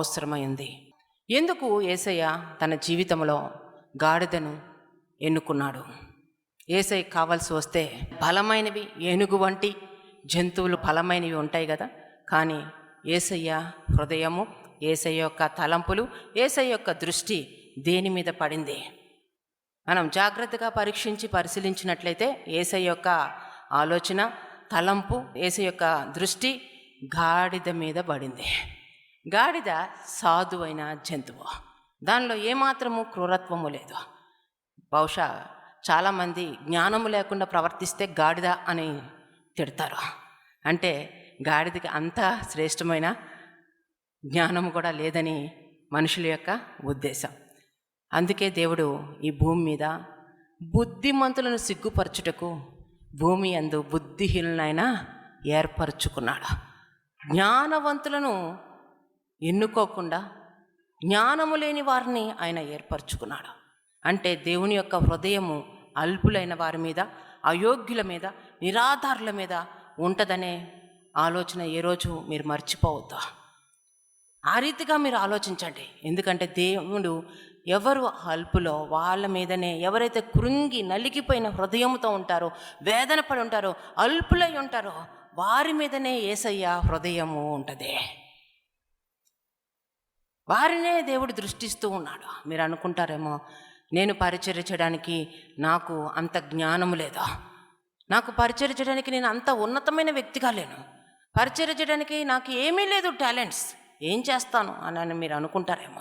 అవసరమైంది. ఎందుకు ఏసయ్య తన జీవితంలో గాడిదను ఎన్నుకున్నాడు? ఏసయ్య కావాల్సి వస్తే బలమైనవి ఏనుగు వంటి జంతువులు బలమైనవి ఉంటాయి కదా. కానీ ఏసయ్య హృదయము ఏసయ్య యొక్క తలంపులు ఏసయ్య యొక్క దృష్టి దేని మీద పడింది? మనం జాగ్రత్తగా పరీక్షించి పరిశీలించినట్లయితే ఏసయ్య యొక్క ఆలోచన తలంపు ఏసయ్య యొక్క దృష్టి గాడిద మీద పడింది. గాడిద సాధువైన జంతువు. దానిలో ఏమాత్రము క్రూరత్వము లేదు. బహుశా చాలామంది జ్ఞానము లేకుండా ప్రవర్తిస్తే గాడిద అని తిడతారు. అంటే గాడిదకి అంత శ్రేష్టమైన జ్ఞానం కూడా లేదని మనుషుల యొక్క ఉద్దేశం. అందుకే దేవుడు ఈ భూమి మీద బుద్ధిమంతులను సిగ్గుపరచుటకు భూమి అందు బుద్ధిహీనులైనా ఏర్పరచుకున్నాడు. జ్ఞానవంతులను ఎన్నుకోకుండా జ్ఞానము లేని వారిని ఆయన ఏర్పరచుకున్నాడు. అంటే దేవుని యొక్క హృదయము అల్పులైన వారి మీద అయోగ్యుల మీద నిరాధారుల మీద ఉంటుందనే ఆలోచన ఏ రోజు మీరు మర్చిపోవద్దు? ఆ రీతిగా మీరు ఆలోచించండి. ఎందుకంటే దేవుడు ఎవరు అల్పులో వాళ్ళ మీదనే ఎవరైతే కృంగి నలిగిపోయిన హృదయంతో ఉంటారో వేదన పడి ఉంటారో అల్పులై ఉంటారో వారి మీదనే ఏసయ్య హృదయము ఉంటుంది. వారినే దేవుడు దృష్టిస్తూ ఉన్నాడు. మీరు అనుకుంటారేమో నేను పరిచర్య చేయడానికి నాకు అంత జ్ఞానము లేదా? నాకు పరిచర్య చేయడానికి నేను అంత ఉన్నతమైన వ్యక్తిగా లేను. పరిచర్య చేయడానికి నాకు ఏమీ లేదు టాలెంట్స్. ఏం చేస్తాను అని అని మీరు అనుకుంటారేమో?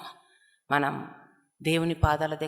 మనం దేవుని పాదాల దగ్గర